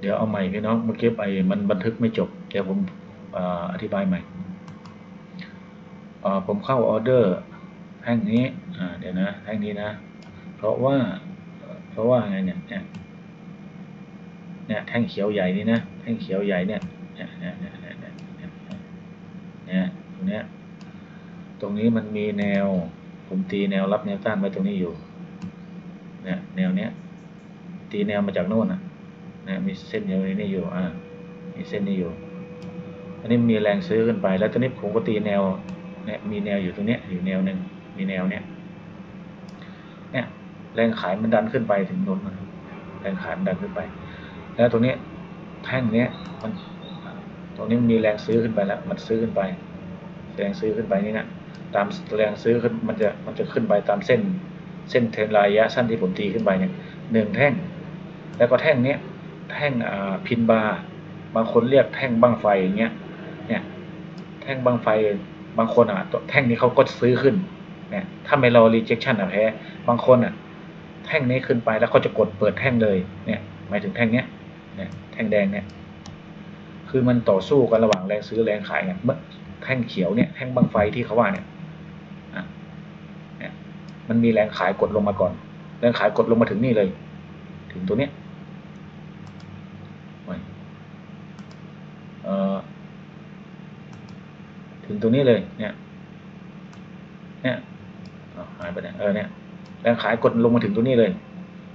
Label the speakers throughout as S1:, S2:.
S1: เดี๋ยวเอาใหม่พี่น้องเมื่อกี้ไปมันบันทึกไม่จบ เดี๋ยวผมอธิบายใหม่ผมเข้าออเดอร์แท่งนี้เดี๋ยวนะแท่งนี้นะ เพราะว่าเพราะว่าไงเนี่ยเนี่ยเนี่ยแท่งเขียวใหญ่นี่นะแท่งเขียวใหญ่เนี่ยเนี่ยเนี่ยเนี่ยเนี่ยตรงเนี้ยตรงนี้มันมีแนว ผมตีแนวรับแนวต้านไว้ตรงนี้อยู่เนี่ยแนวเนี้ยตีแนวมาจากโน่นนะ นะมีเส้นอย่างนี้อยู่อ่ามีเส้นนี้อยู่อันนี้มีแรงซื้อขึ้นไป แล้วตอนนี้ผมก็ตีแนวเนี่ยมีแนวอยู่ตรงเนี้ยอยู่แนวหนึ่งมีแนวเนี้ยเนี่ยแรงขายมันดันขึ้นไปถึงโน้นแรงขายมันดันขึ้นไป แล้วตรงนี้แท่งเนี้ยมันตรงนี้มันมีแรงซื้อขึ้นไปแล้วมันซื้อขึ้นไป แรงซื้อขึ้นไปนี่นะตามแรงซื้อขึ้นมันจะมันจะขึ้นไปตามเส้นเส้นเทรนระยะสั้นที่ผมตีขึ้นไปเนี่ยหนึ่งแท่ง แล้วก็แท่งเนี้ย แท่งพินบาร์บางคนเรียกแท่งบังไฟอย่างเงี้ยเนี่ยแท่งบังไฟบางคนอะตัวแท่งนี้เขาก็ซื้อขึ้นเนี่ยถ้าไม่รอ rejection อะแพ้บางคนอะแท่งนี้ขึ้นไปแล้วเขาจะกดเปิดแท่งเลยเนี่ยหมายถึงแท่งเนี้ยเนี่ยแท่งแดงเนี่ยคือมันต่อสู้กันระหว่างแรงซื้อแรงขายไงเมื่อแท่งเขียวเนี่ยแท่งบังไฟที่เขาว่าเนี่ยอะเนี่ยมันมีแรงขายกดลงมาก่อน แรงขายกดลงมาถึงนี่เลย ถึงตัวเนี้ยเอ่อ ถึงตัวนี้เลยเนี่ยเนี่ยหายไปไหนเออเนี่ยแรงขายกดลงมาถึงตัวนี้เลย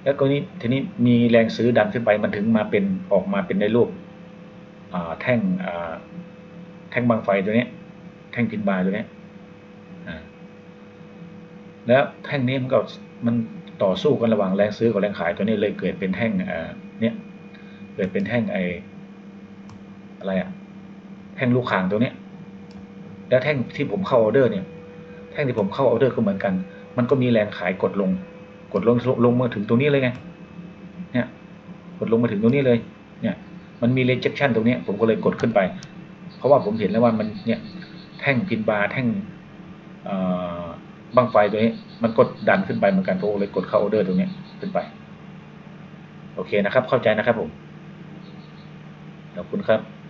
S1: แล้วก็นี้ทีนี้มีแรงซื้อดันขึ้นไปมันถึงมาเป็นออกมาเป็นในรูปแท่งแท่งบางไฟตัวนี้แท่งพินบาร์ตัวนี้แล้วแท่งนี้มันก็มันต่อสู้กันระหว่างแรงซื้อกับแรงขายตัวนี้เลยเกิดเป็นแท่งเนี่ยเกิดเป็นแท่งไออะไรอะแท่งลูกคางตัวเนี้ย แล้วแท่งที่ผมเข้าออเดอร์เนี่ย แท่งที่ผมเข้าออเดอร์ก็เหมือนกัน มันก็มีแรงขายกดลง กดลงลงมาถึงตรงนี้เลยไง เนี่ย กดลงมาถึงตรงนี้เลย เนี่ย มันมี rejection ตรงนี้ผมก็เลยกดขึ้นไป เพราะว่าผมเห็นแล้วว่ามันเนี่ย แท่งพินบาร์แท่งบังไฟตัวนี้ มันกดดันขึ้นไปเหมือนกันผมก็เลยกดเข้าออเดอร์ตรงนี้ขึ้นไป โอเคนะครับ เข้าใจนะครับผม ขอบคุณครับ